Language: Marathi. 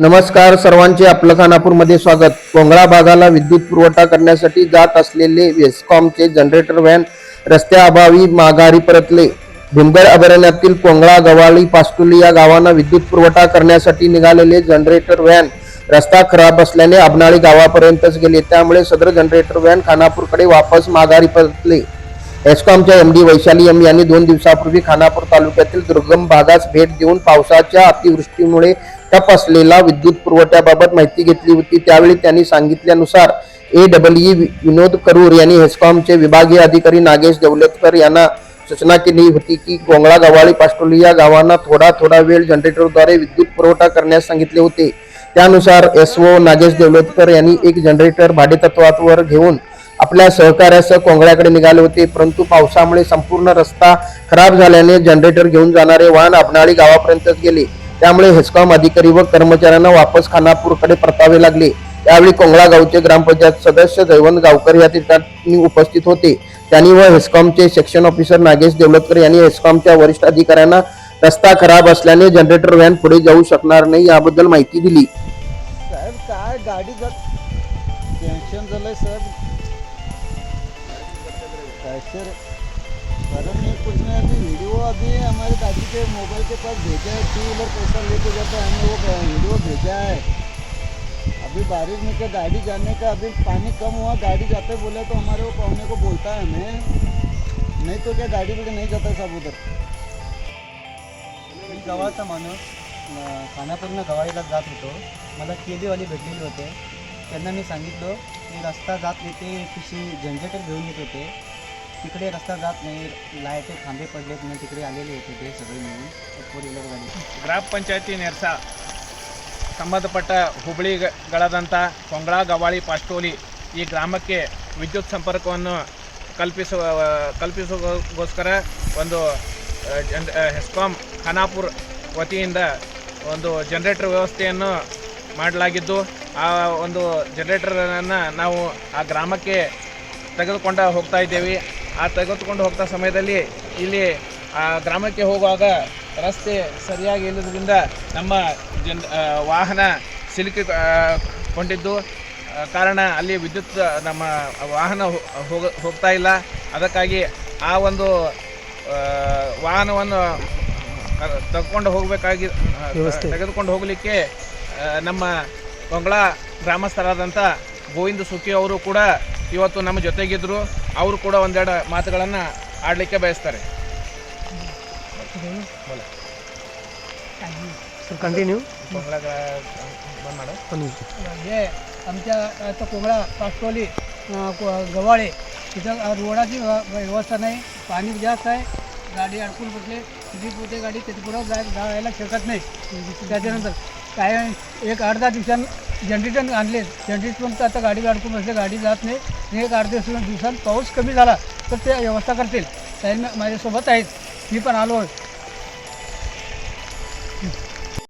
नमस्कार सर्वांचे आपलं खानापूरमध्ये स्वागत. कोंगळा भागाला विद्युत पुरवठा करण्यासाठी जात असलेले वेस्कॉमचे जनरेटर व्हॅन रस्त्याअभावी माघारी परतले. भीमगड अभयारण्यातील कोंगळा गवाळी पास्तुली या गावांना विद्युत पुरवठा करण्यासाठी निघालेले जनरेटर व्हॅन रस्ता खराब असल्याने अबनाळी गावापर्यंतच गेले. त्यामुळे सदर जनरेटर व्हॅन खानापूरकडे वापस माघारी परतले. एस्कॉमच्या एम डी वैशाली एम यांनी दोन दिवसापूर्वी खानापूर तालुक्यातील दुर्गम भागास भेट देऊन पावसाच्या अतिवृष्टीमुळे ठप असलेला विद्युत पुरवठ्याबाबत माहिती घेतली होती. त्यावेळी त्यांनी सांगितल्यानुसार ए डब्ल्यू विनोद करूर यांनी हेस्कॉमचे विभागीय अधिकारी नागेश देवलेतकर यांना सूचना केली होती की गोंगळा गव्हाळी पास्टोली या गावांना थोडा थोडा वेळ जनरेटरद्वारे विद्युत पुरवठा करण्यास सांगितले होते. त्यानुसार एस ओ नागेश देवलेतकर यांनी एक जनरेटर भाडेतत्वावर घेऊन आपल्या सहकार्यासह कोंगळ्याकडे निघाले होते परंतु पावसामुळे संपूर्ण रस्ता खराब झाल्याने जनरेटर घेऊन जाणारे वाहन अबनाळी गावापर्यंतच गेले. त्यामुळे हेस्कॉम अधिकारी व कर्मचाऱ्यांना वापस खानापूरकडे परतावे लागले. त्यावेळी कोंगळा गावचे ग्रामपंचायत सदस्य जयवंत गावकर या ठिकाणी उपस्थित होते. त्यांनी व हेस्कॉमचे सेक्शन ऑफिसर नागेश देवलतकर यांनी हेस्कॉमच्या वरिष्ठ अधिकाऱ्यांना रस्ता खराब असल्याने जनरेटर व्हॅन पुढे जाऊ शकणार नाही याबद्दल माहिती दिली. साहेब काय गाडी जात टेन्शन झालंय साहेब. कैसे कारण मैं कुछ नहीं अभी वीडियो अभी हमारे दादी के मोबाइल के पास भेजा है टू व्हीलर पैसा लेके जाता है हमने वो वीडियो भेजा है अभी बारिश में क्या गाड़ी जाने का अभी पानी कम हुआ गाड़ी जाते बोले तो हमारे वो पहुँचने को बोलता है हमें। नहीं तो क्या गाड़ी लेके नहीं जाता सब उधर? मी गावाचा माणूस अं, खानापूरनं गवाईला जात होतो. मला केलीवाली भेटलेले होते. त्यांना मी सांगितलं की रस्ता जात येते ते पिशी जनरेटर घेऊन येत होते. तिकडे रस्ता जात नाही लाईटे थांबे पडलेत ना तिकडे आलेले होते ते सगळे मिळून फोर व्हीलर गाडी ಗ್ರಾಮ ಪಂಚಾಯತಿ ನೆರ್ಸ ಸಂಬಂಧಪಟ್ಟ ಹುಬ್ಬಳ್ಳಿಗಳಾದಂಥ ಕೊಂಗಳ ಗವಾಳಿ ಪಾಸ್ಟೋಲಿ ಈ ಗ್ರಾಮಕ್ಕೆ ವಿದ್ಯುತ್ ಸಂಪರ್ಕವನ್ನು ಕಲ್ಪಿಸುವ ಕಲ್ಪಿಸುವಗೋಸ್ಕರ ಒಂದು ಆ, ಜನ್ ಆ, ಹೆಸ್ಕಾಂ ಖಾನಾಪುರ್ ವತಿಯಿಂದ ಒಂದು ಜನರೇಟರ್ ವ್ಯವಸ್ಥೆಯನ್ನು ಮಾಡಲಾಗಿದ್ದು ಆ ಒಂದು ಜನರೇಟರನ್ನು ನಾವು ಆ ಗ್ರಾಮಕ್ಕೆ ತೆಗೆದುಕೊಂಡು ಹೋಗ್ತಾ ಇದ್ದೇವೆ ಆ ತೆಗೆದುಕೊಂಡು ಹೋಗ್ತಾ ಸಮಯದಲ್ಲಿ ಇಲ್ಲಿ ಆ ಗ್ರಾಮಕ್ಕೆ ಹೋಗುವಾಗ ರಸ್ತೆ ಸರಿಯಾಗಿ ಇಲ್ಲದ್ರಿಂದ ನಮ್ಮ ಜನ್ ವಾಹನ ಸಿಲುಕಿ ಕೊಂಡಿದ್ದು. ಕಾರಣ ಅಲ್ಲಿ ವಿದ್ಯುತ್ ನಮ್ಮ ವಾಹನ ಹೋಗ ಹೋಗ್ತಾ ಇಲ್ಲ. ಅದಕ್ಕಾಗಿ ಆ ಒಂದು ವಾಹನವನ್ನು ತಗೊಂಡು ಹೋಗಬೇಕಾಗಿ ತೆಗೆದುಕೊಂಡು ಹೋಗಲಿಕ್ಕೆ ನಮ್ಮ ಕೊಂಗಳ ಗ್ರಾಮಸ್ಥರಾದಂಥ ಗೋವಿಂದ ಸುಖಿ ಅವರು ಕೂಡ ಇವತ್ತು ನಮ್ಮ ಜೊತೆಗಿದ್ದರು ಅವರು ಕೂಡ ಒಂದೆರಡು ಮಾತುಗಳನ್ನು ಆಡಲಿಕ್ಕೆ ಬಯಸ್ತಾರೆ कंटिन्यू ಕೊಂಗಳ ಬಂದ್ ಮಾಡು हे आमच्या आता कोंगळा पाचटोली अं, को- गव्हाळे तिथं अं, रोडाची व्य- व्यवस्था नाही पाणी जास्त आहे गाडी अडकून बसले किती पोते गाडी त्याची पुढं जाय जायला शकत नाही त्याच्यानंतर काय एक अर्धा दिवसांत जनरेटर आणले जनरेटर पण आता गाडी अडकून बसले. गाडी जात नाही. एक अर्ध्या दिवसांत दिवसांत पाऊस कमी झाला तर ते व्यवस्था करतील. त्याही माझ्यासोबत आहेत. मी पण आलो आहे.